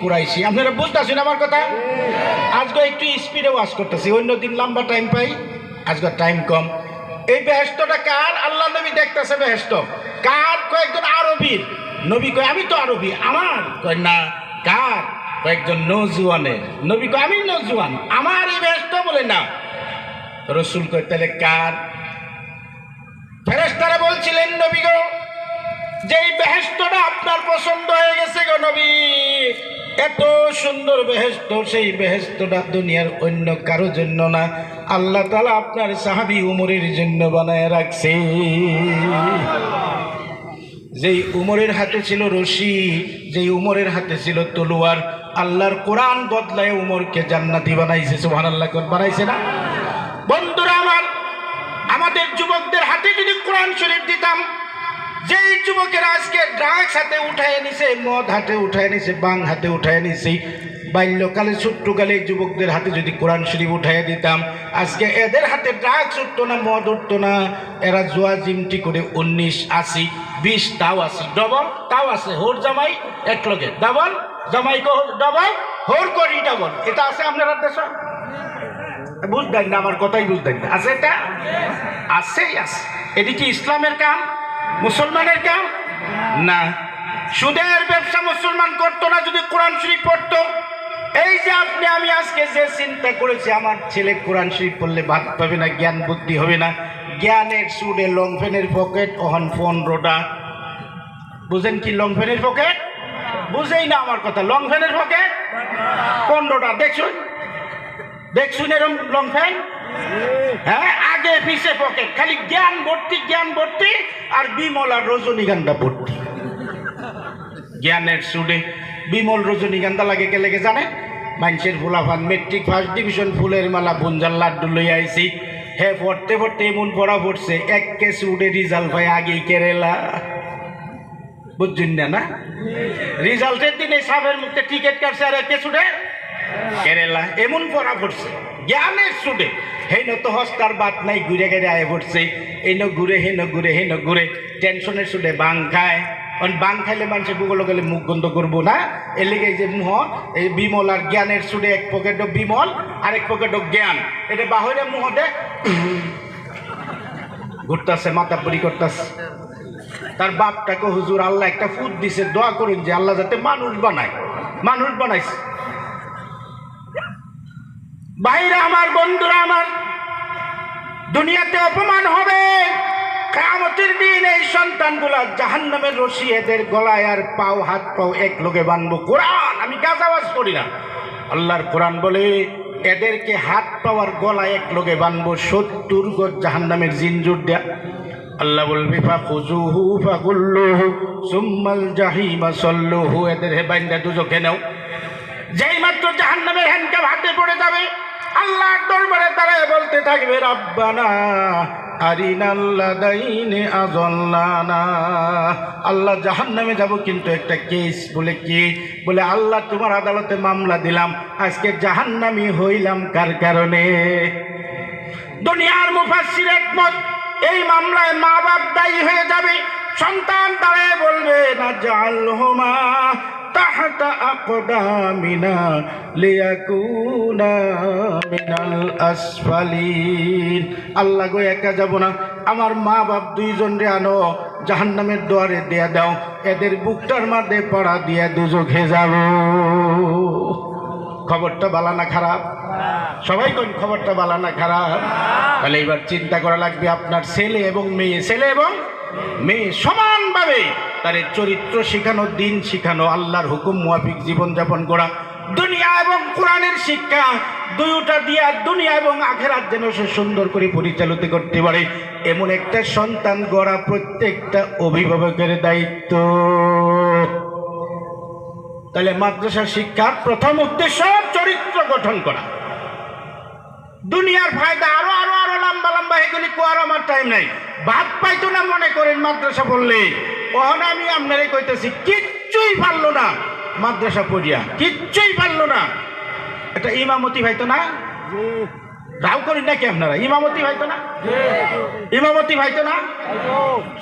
কুরাইছি আপনারা বুঝতেছেন আমার কথা? আজকে একটু স্পিডে ওয়াশ করতেছি। অন্য দিন লম্বা টাইম পাই, আজকে টাইম কম। এই বেহেস্তটা কার? আল্লাহ নবী দেখতেছে বেহেস্ত কার? কয়েকজন আরবির। নবী কয়, আমি তো আরবি, আমার? কয়, না। কার? কয়েকজন নজুয়ানের নবী কয়, আমি নজুয়ান আমার এই বেহেস্ত বলে না। রসুল কয়, তাহলে কার? ফেরেস্তারা বলছিলেন, নবী গো যে বেহেস্তটা আপনার এত সুন্দর বেহেস্ত সেই বেহেস্তটা দুনিয়ার অন্য কারও জন্য না। আল্লাহ তালা আপনার সাহাবি উমরের জন্য বানায় রাখছে। যেই উমরের হাতে ছিল রশি, যেই উমরের হাতে ছিল তলোয়ার, আল্লাহর কোরআন বদলায় উমরকে জান্নাতি বানাইছে সুহান আল্লাহ বানাইছে না? বন্ধুরা আমার, আমাদের যুবকদের হাতে যদি কোরআন শরীফ দিতাম যুবকের আজকে ড্রাগস হাতে উঠায় নিছে, মদ হাতে উঠায় নিছে, বাং হাতে উঠায় নিছে। বাল্যকালে ছোট্টকালে যুবকদের হাতে যদি কোরআন শরীফ উঠাই দিতাম, আজকে এদের হাতে ড্রাগস উঠতো না, মদ উঠতো না। এরা জোয়া জিমটি করে উনিশ আশি, বিশ তাও আছে ডবল তাও আছে হোর জামাই এক লগে, ডবল জামাই ডবল, হোর করি ডবল। এটা আছে আপনারা দেশ বুঝতেন না, আমার কথাই বুঝতেন না। আছে এটা? আছেই আছে। এটি কি ইসলামের কাম? মুসলমানের কাম না। সুদের ব্যবসা মুসলমান করতো না যদি কোরআন শরীফ পড়তো। এই যে আপনি, আমি আজকে যে চিন্তা করেছি, আমার ছেলে কোরআন শরীফ পড়লে ভাত পাবে না, জ্ঞান বুদ্ধি হবে না। জ্ঞানের সুদে লং ফেনের পকেট অহন ফোন রোডা। বুঝেন কি লং ফেনের পকেট বুঝেই না আমার কথা লং ফ্যানের পকেট পনেরোটা দেখছুন? দেখছুন এরম লং ফ্যান হ্যাঁ? পিছে পকে খালি জ্ঞান ভর্তি জ্ঞান ভর্তি আর বিমল আর রজনীগন্ধা ভর্তি। জ্ঞানের সুডে বিমল রজনীগন্ধা লাগে কে লেগে জানে? মানুষের ফুলাফান মেট্রিক ফার্স্ট ডিভিশন, ফুলের মালা বুঞ্জাল লাড্ডু লই আইছি। হে পড়তে পড়তে এমন পড়া পড়ছে, এক কে সুডে রিজাল্ট পাই আগেই কেরেলা। বুঝছেন না না? রেজাল্টের দিনে সাবের মুখে টিকিট কাটছে আর এক কে সুডে কেরালা, এমন পড়া পড়ছে। জ্ঞানের সুডে হেন তো হস্তার বাত নাই, ঘুরে গেড়ে আয় পড়ছে। এন ঘুরে, হেন ঘুরে হেন ঘুরে। টেনশনের সুডে বাং খায়। বাং খাইলে মানুষে গুগল গেলে মুখ গন্ধ করব না। এর যে মুহ, এই বিমল আর জ্ঞানের সুডে এক পকেট বিমল আর এক পকেট জ্ঞান। এটা বাহরে মুহতে ঘুরতেছে, মাথা পরি করতেছে। তার বাপটাকে হুজুর আল্লাহ একটা ফুট দিছে, দোয়া করুন যে আল্লাহ যাতে মানুষ বানায়। মানুষ বানাইছে। ভাইরা আমার বন্ধুরা আমার, দুনিয়াতে অপমান হবে। কামতের দিন এই সন্তানগুলা জাহান্নামের রশি এদের গলায় আর পাও, হাত পাও এক লোকে বানবো। কোরআন, আমি গাজাবাজ করি না। আল্লাহর কোরআন বলে, এদেরকে হাত পাওয়ার গলায় এক লোকে বানবো, সত্তর গজ জাহান্নামের জিনজুর দেয়া। আল্লাহ বলবে ফাকুজুহু ফাকুল্লুহু সুম্মাল জাহিমা সল্লুহু। এদের হে বাইন্দা, দুজকে নাও। যেই মাত্র জাহান্নামের হ্যান্ডকাপ হাতে পড়ে যাবে আল্লাহর দরবারে তারা বলতে থাকবে, রব্বানা আল্লাহ জাহান্নামে যাব কিন্তু একটা কেস বলে কি? বলে, আল্লাহ তোমার আদালতে মামলা দিলাম, আজকে জাহান্নামি হইলাম কার কারণে? দুনিয়ার মুফাসসির একমত, এই মামলায় মা বাপ দায়ী হয়ে যাবে। সন্তান দাঁড়ায় বলবে, না জাল হোমা তাহাতা আকদামিনা লিয়াকুনা মিনাল আসফালিন। আল্লাহ গো, একা যাব না। আমার মা বাপ দুইজন রে আনো, জাহান্নামের দুয়ারে দেয়া দাও। এদের বুকটার মাঝে পড়া দিয়ে দুজোখে যাব। খবরটা বালা না খারাপ? সবাই কোন খবরটা বালা না খারাপ? তাহলে এবার চিন্তা করা লাগবে, আপনার ছেলে এবং মেয়ে, ছেলে এবং মেয়ে সমানভাবে তার চরিত্র শেখানো, দিন শেখানো, আল্লাহর হুকুম মুয়াফিক জীবনযাপন করা, দুনিয়া এবং কোরআনের শিক্ষা দুইটা দিয়া দুনিয়া এবং আখেরাত যেন সে সুন্দর করে পরিচালিত করতে পারে, এমন একটা সন্তান গড়া প্রত্যেকটা অভিভাবকের দায়িত্ব। তাহলে মাদ্রাসা শিক্ষার প্রথম উদ্দেশ্য চরিত্র গঠন করা। দুনিয়ার ফায়দা আরও আরও আরও লম্বা লম্বা, এগুলি কোয়ার আমার টাইম নাই। ভাত পাইতো না মনে করেন মাদ্রাসা পড়লে। ওহন আমি আপনারে কইতেছি, কিচ্ছুই পারল না মাদ্রাসা পড়িয়া, কিচ্ছুই পারল না। এটা ইমামতি হয়তো না? রাও করি নাকি আপনারা? ইমামতি হয়তো না? ইমামতি হয়তো না?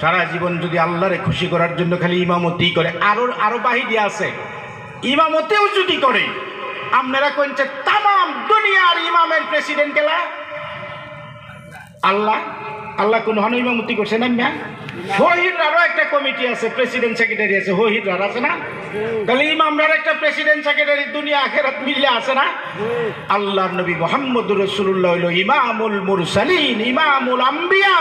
সারা জীবন যদি আল্লাহরে খুশি করার জন্য খালি ইমামতি করে, আরও আরও বাহিনী আছে। ইমামতেও যদি করে আপনারা কইছে তাম দুনিয়ার ইমামের প্রেসিডেন্ট গেলা? আল্লাহ আল্লাহ কোন হন ইমামতি করছে না? মিয়া হহিদরারও একটা কমিটি আছে প্রেসিডেন্ট সেক্রেটারি আছে হহিদরার আছে না? তাহলে ইমামরার একটা প্রেসিডেন্ট সেক্রেটারি দুনিয়া আখেরাত মিললে আছে না? আল্লাহর নবী মোহাম্মদ রসুল্লাহ হইল ইমামুল মুরসালিন, ইমামুল আম্বিয়া,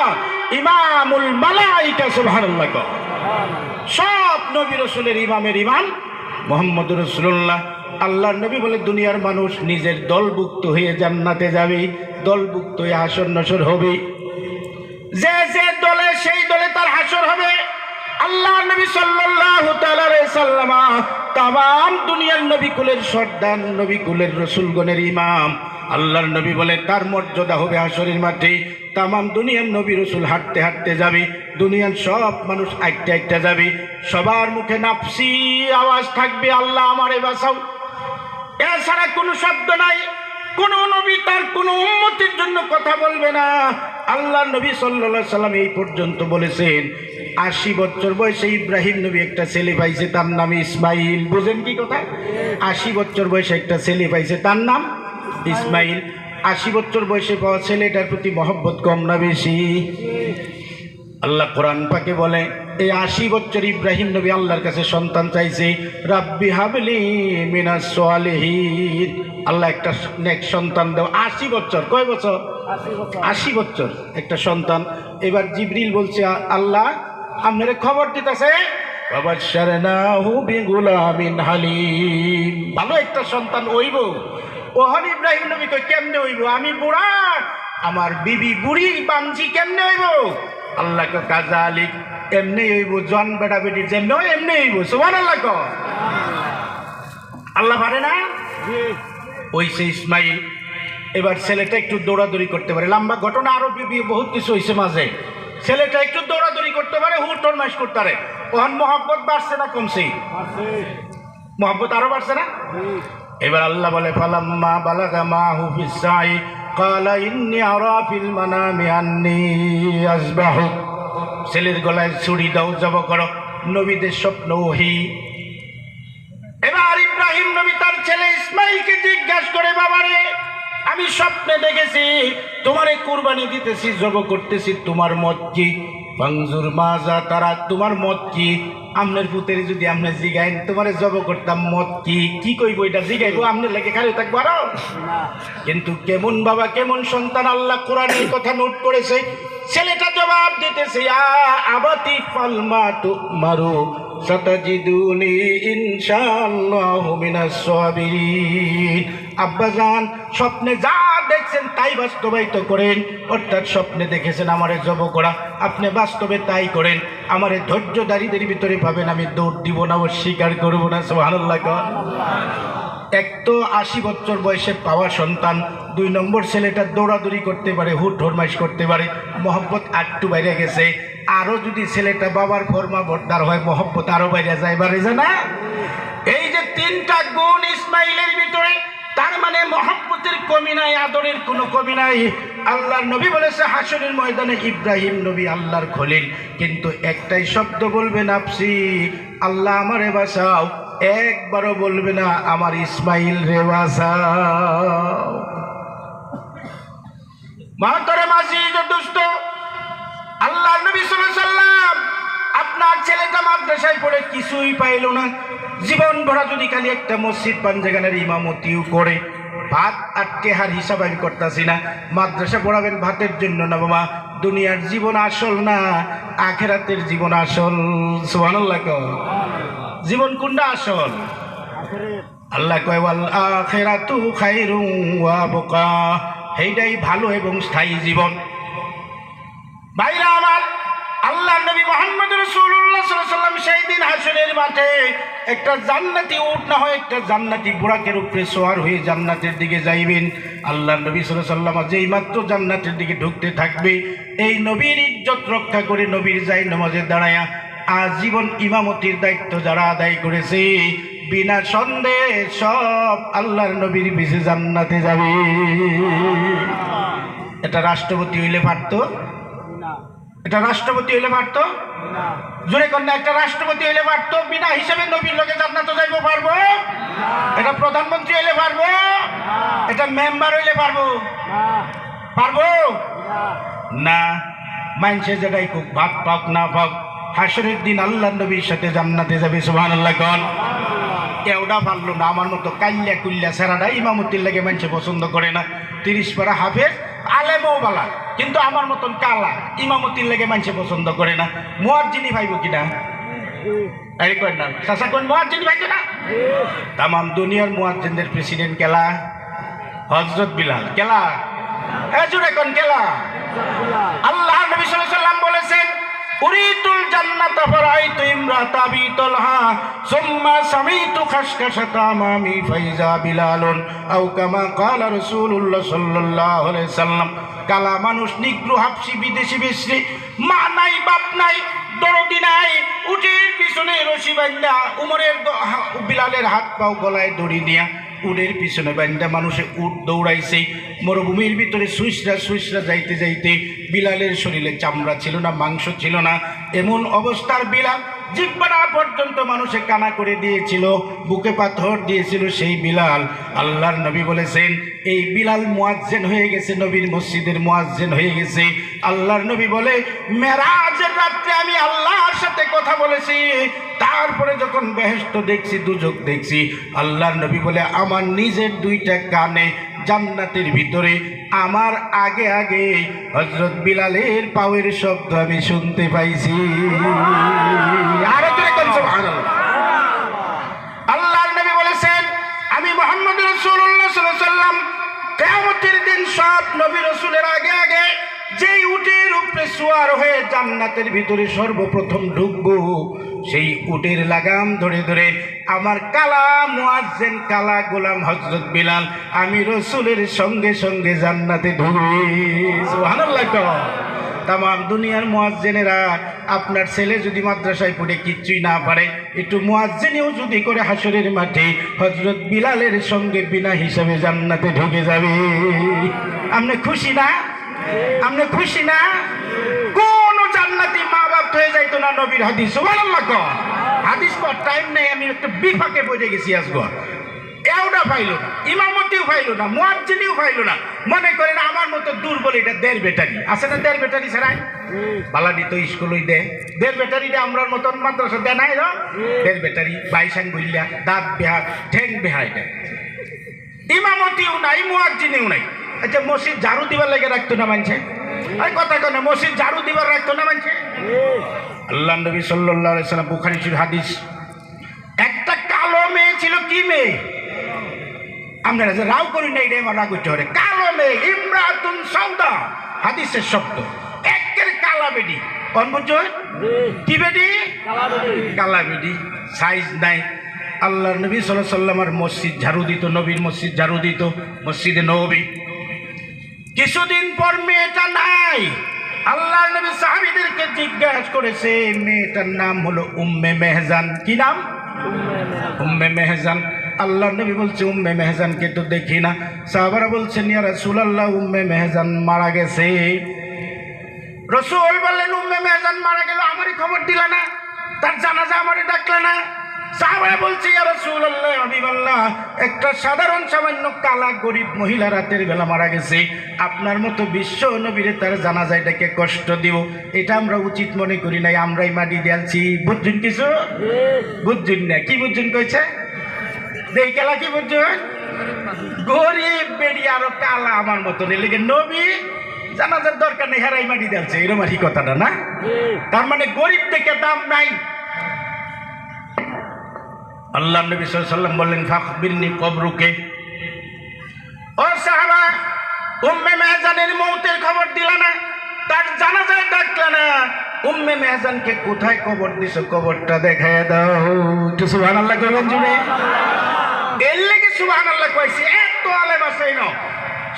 ইমামুল মালাইকা, সুবহানাল্লাহ। সব নবী রসুলের ইমামের ইমাম মোহাম্মদ রসুল্লাহ আল্লাহর নবী বলে, দুনিয়ার মানুষ নিজের দলভুক্ত হয়ে জান্নাতে যাবে, দলভুক্ত হয়ে হাসর নসর হবে। যে যে দলে সেই দলে তার হাসর হবে। আল্লাহ নবী তাআলা সাল্লামা, তাম দুনিয়ার নবী কুলের সর্দার, নবী কুলের রসুলগণের ইমাম। আল্লাহর নবী বলে, তার মর্যাদা হবে হাসরের মাঠে। তামাম দুনিয়ার নবী রসুল হাঁটতে হাঁটতে যাবে, দুনিয়ার সব মানুষ আইটতে আইটতে যাবে। সবার মুখে নাফসি আওয়াজ থাকবে, আল্লাহ আমারে বাঁচাও। এছাড়া কোনো শব্দ নাই, কোন নবী তার কোন উন্মতির জন্য কথা বলবে না। আল্লাহ নবী সাল্লা সাল্লাম এই পর্যন্ত বলেছেন, আশি বছর বয়সে ইব্রাহিম নবী একটা ছেলে পাইছে, তার নাম ইসমাইল। বুঝেন কি কথা? আশি বছর বয়সে একটা ছেলে পাইছে, তার নাম ইসমাইল। আশি বছর বয়সে পাওয়া ছেলেটার প্রতি মহব্বত কম না বেশি? আল্লাহ কোরআন পাকে বলে এই আশি বছর ইব্রাহিম নবী আল্লাহর কাছে সন্তান চাইছে রাব্বি হাবলি মিনাস সালিহিন। আল্লাহ একটা নেক সন্তান দেব আশি বছর কয় বছর? আশি বছর। একটা সন্তান। এবার জিবরিল বলছে আল্লাহ আপনার খবর দিতেছে ভালো একটা সন্তান হইব। ওহন ইব্রাহিম নবী কই কেমনে হইব? আমি বুড়া আমার বিবি বুড়ি বামজি কেমনে হইব? আল্লাহ কাজা আলিক এমনি হইব জন বেটা বেটি যেমনি হয় এমনি হইব। সুবহান আল্লাহ কো আল্লাহ পারে না? ওই সে ইসমাইল। এবার ছেলেটা একটু দৌড়াদৌড়ি করতে পারে। লম্বা ঘটনা আরও বি- বহুত কিছু হয়েছে মাঝে। ছেলেটা একটু দৌড়াদৌড়ি করতে পারে হুটন মাস করতে পারে। ওখান মহব্বত বাড়ছে না কমছে। মহব্বত আরও বাড়ছে না? এবার আল্লাহ বলে ফালাম্মা বালাগা মা হুফিস সাই إني أرى في المنام أني আন্নি ছেলের গলায় ছুরি দাও, জব করো, নবীদের স্বপ্ন ওহি। এবার ইব্রাহিম নবী তার ছেলে ইসমাইলকে জিজ্ঞাসা করে, বাবারে, আমি স্বপ্নে দেখেছি, তোমারে কুরবানি দিতেছি, জব করতেছি তোমার মত কি ফাংজুর মাজা তারা তোমার মত কি? আমনের পুতের যদি আমনে জিগাইন তোমারে জব করতাম মত কি? কি কইব এটা জিগাইবো? আমনের লাগে খালি থাকব আরও। কিন্তু কেমন বাবা কেমন সন্তান আল্লাহ কোরআনের কথা নোট করেছে। ছেলেটা জবাব দিতেছে আ আবাতি ফালমা তু মারু সাতাজিদুনি ইনশাআল্লাহু মিনাস সাবিরিন। আব্বাজান স্বপ্নে যা দেখছেন, তাই বাস্তবায়িত করেন। অর্থাৎ স্বপ্নে দেখেছেন আমারে জব করা। আপনি বাস্তবে তাই করেন। আমারে ধৈর্যদারীদের ভিতরে ভাবেন, আমি দৌড় দিব না, ও স্বীকার করব না, সুবহানাল্লাহ কর। এক তো আশি বছর বয়সে পাওয়া সন্তান, দুই নম্বর ছেলেটা দৌড়াদৌড়ি করতে পারে, হুট হরমাইশ করতে পারে, মহব্বত আটটু বাইরে গেছে। আরও যদি ছেলেটা বাবার ফর্মা বর্দার হয়, মহব্বত আরও বাইরে যায় বাড়ে যায় না? এই যে তিনটা গুণ ইসমাইলের ভিতরে, তার মানে মহব্বতের কমি নাই, আদরের কোনো কমি নাই। আল্লাহর নবী বলেছে হাসনের ময়দানে ইব্রাহিম নবী আল্লাহর খলিল। কিন্তু একটাই শব্দ বলবে, নাফসি, আল্লাহ আমারে বাসাও একবারও বলবে না, আমার ইসমাইল রে বাসাও মাতরে মাসি দুষ্ট আল্লাহ নবী সাল্লাম আপনার ছেলেটা মাদ্রাসায় পড়ে কিছুই পাইল না। জীবন ভরা যদি খালি একটা মসজিদ পাঞ্জাগানের ইমামতিও করে। ভাত আর টেহার হিসাব আমি করতেছি না। মাদ্রাসা পড়াবেন ভাতের জন্য না বাবা। দুনিয়ার জীবন আসল না, আখেরাতের জীবন আসল। সুবহানাল্লাহ কও। জীবন কোনটা আসল? আল্লাহ কয় ওয়া আবকা। সেইটাই ভালো এবং স্থায়ী জীবন। ভাইরা আমার আল্লাহ নবী মোহাম্মদ রসুল্লাহ সেই দিন হাসনের মাঠে একটা জান্নাতি উঠ না হয় একটা জান্নাতি বুড়াকের উপরে সোয়ার হয়ে জান্নাতের দিকে যাইবেন। আল্লাহ নবী সাল্লাম যেই মাত্র জান্নাতের দিকে ঢুকতে থাকবে, এই নবীর ইজ্জত রক্ষা করে নবীর যাই নামাজে দাঁড়ায়া আজীবন ইমামতির দায়িত্ব যারা আদায় করেছে, বিনা সন্দেহ সব আল্লাহর নবীর পিছে জান্নাতে যাবে। এটা রাষ্ট্রপতি হইলে পারতো এটা রাষ্ট্রপতি হইলে পারতো? জোরে কন্যা একটা রাষ্ট্রপতি হইলে পারতো? বিনা হিসেবে নবীর লোকে জান্নাত যাইবো পারব? এটা প্রধানমন্ত্রী হইলে পারব? এটা মেম্বার হইলে পারব? পারব? না। মাইনসে যেটাই খুব ভাগ পাক না পাক হাসরের দিন আল্লাহ নবীর সাথে জান্নাতে যাবে সুবহানাল্লাহ কন। কেউডা পারল না, আমার মতো কাল্লা কুল্লা সেরাটা ইমামতির লাগে মানুষে পছন্দ করে না। তিরিশ পারা হাফেজ, আলেমও বালা, কিন্তু আমার মতন কালা, ইমামতির লাগে পছন্দ করে না। মুয়াজ্জিনি ভাইব কিনা? আরে কয় না চাষা কোন মুয়াজ্জিনি ভাইব না? তাম দুনিয়ার মুয়াজ্জিনদের প্রেসিডেন্ট কেলা? হজরত বিলাল, কেলা? এ জুড়ে কোন কেলা? আল্লাহ নবী সাল্লাল্লাহু উরিতুল জান্নাত ফারাইতু ইমরাতা আবি তালহা সুম্মা সামিতু খাশখাশাতা আমামি ফাইজা বিলালুন, আও কামা ক্বালা রাসূলুল্লাহ সাল্লাল্লাহু আলাইহি সাল্লাম। কালা মানুষ নিগ্রো হাফসি, বিদেশি বিশ্রী, মা নাই, বাপ নাই, দরদি নাই, উটের পিছনে রশি বান্ধা উমরের বিলালের হাত পাও গলায় দড়ি দিয়া উটের পিছনে বান্ধা মানুষে উট দৌড়াইছে। মরুভূমির ভিতরে সুইসরা সুইসরা যাইতে যাইতে বিলালের শরীরে চামড়া ছিল না, মাংস ছিল না। এমন অবস্থার বিলাল জিব্বানা পর্যন্ত মানুষে কানা করে দিয়েছিল, বুকে পাথর দিয়েছিল সেই বিলাল। আল্লাহর নবী বলেছেন, এই বিলাল মুয়াজ্জেন হয়ে গেছে, নবীর মসজিদের মুয়াজ্জেন হয়ে গেছে। আল্লাহর নবী বলে, মেরাজের রাত্রে আমি আল্লাহর সাথে কথা বলেছি, তারপরে যখন বেহেস্ত দেখছি, দুজক দেখছি। আল্লাহর নবী বলে, আমার নিজের দুইটা কানে জান্নাতের ভিতরে। আমার আগে আগে হজরত বিলালের পাওয়ের শব্দ আমি শুনতে পাইছি। আরও আল্লাহর নবী বলেছেন, আমি মোহাম্মদ রসুল্লাহ সাল্লাম কেয়ামতের দিন সব নবী রসুলের আগে আগে যেই উটের উপরে সোয়ার হয়ে জান্নাতের ভিতরে সর্বপ্রথম ঢুকবো সেই উটের লাগাম ধরে ধরে আমার কালা মুয়াজ্জেন, কালা গোলাম হজরত বিলাল আমি রসুলের সঙ্গে সঙ্গে জান্নাতে কও। তাম দুনিয়ার মোয়াজ্জেনেরা আপনার ছেলে যদি মাদ্রাসায় পড়ে, কিচ্ছুই না পারে। একটু মোয়াজ্জেনেও যদি করে হাসরের মাঠে হজরত বিলালের সঙ্গে বিনা হিসাবে জান্নাতে ঢুকে যাবে। আপনি খুশি না? আপনি খুশি না কোন জান্নাতি মা বাপ হয়ে যাইতো না নবীর হাদিস। সুবহানাল্লাহ কও। হাদিস পর টাইম নেই আমি একটা বিফাকে পড়ে গেছি আজগর এওটা পাইলো না ইমামতিও পাইলো না মুয়াজ্জিনিও পাইলো না। মনে করেন আমার মতো দুর্বল এটা দেড় ব্যাটারি। আছে না দেড় ব্যাটারি ছাড়াই? বালাডি তো স্কুলই দে। দেড় ব্যাটারি দে আমরার মতন মাদ্রাসা দে নাই দেড় ব্যাটারি বাইসাং বললিয়া দাঁত বেহা ঠেং বেহা এটা। ইমামতিও নাই মুয়াজ্জিনিও নাই। আচ্ছা মসজিদ ঝাড়ু দিবার লাগে রাখতো না মানছে? কথা কেন? মসজিদ ঝাড়ু দিবার রাখতো না মানছে? আল্লাহ নবী আলাইহি সাল্লাম বুখারী শরীফ হাদিস। একটা কালো মেয়ে ছিল কি মেয়ে? আমরা রাও করি না এটা আমার রাগ হবে কালো মেয়ে, ইমরাতুন সৌদা হাদিসের শব্দ। একের কালা বেডি। কোন বুঝছ কি বেডি? কালা বেডি। সাইজ নাই। আল্লাহ নবী সাল্লাহ সাল্লামার মসজিদ ঝাড়ু দিত, নবীর মসজিদ ঝাড়ু দিত, মসজিদে নবী। কিছুদিন পর মেয়েটা নাই। আল্লাহ নবী সাহাবীদেরকে জিজ্ঞাসা করেছে মেয়েটার নাম হলো উম্মে মেহজান। কি নাম? উম্মে মেহজান। আল্লাহ নবী বলছে, উম্মে মেহজানকে তো দেখি না। সাহাবারা বলছেন, ইয়া রাসূলুল্লাহ, উম্মে মেহজান মারা গেছে। রসুল বললেন, উম্মে মেহজান মারা গেল, আমারই খবর দিলা না। তার জানাজা আমারই ডাকলে না। সাহাবারা বলছে একটা সাধারণ সামান্য কালা গরিব মহিলা রাতের বেলা মারা গেছে। আপনার মতো বিশ্ব নবীরে তার জানাজায় ডেকে কষ্ট দিব। এটা আমরা উচিত মনে করি নাই আমরাই মাটি দিয়ালছি বুঝছেন কিছু? বুঝছেন না? কি বুঝছেন কইছে? দেই কেলা কি বুঝছেন? গরিব বেড়ি আরও কালা আমার মতন। এলেগে নবী জানাজার দরকার নেই হেরাই মাটি দিয়ালছে এরম আর কি কথাটা না? তার মানে গরিব থেকে দাম নাই। আল্লাহ নবী সাল্লাম বললেন ফাকবিরনি কবরুকে। ও সাহাবা, উম্মে মেহজানের মৌতের খবর দিল না, তার জানাজায় ডাকলে না। উম্মে মেহজানকে কোথায় কবর দিছো? কবরটা দেখায় দাও। একটু সুবহান আল্লাহ করবেন জুড়ে এর লেগে সুবহান আল্লাহ কইছে, এত আলেম আছে না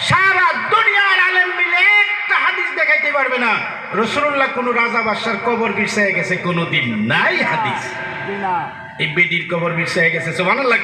সারা দুনিয়ার আলেম মিলে একটা হাদিস দেখাইতে পারবে না। রসুল্লাহ কোনো রাজা বাদশার কবর বিছায় গেছে, কোনোদিন নাই হাদিস। এই বেদির কবর বিছায় গেছে সোমান আল্লাহ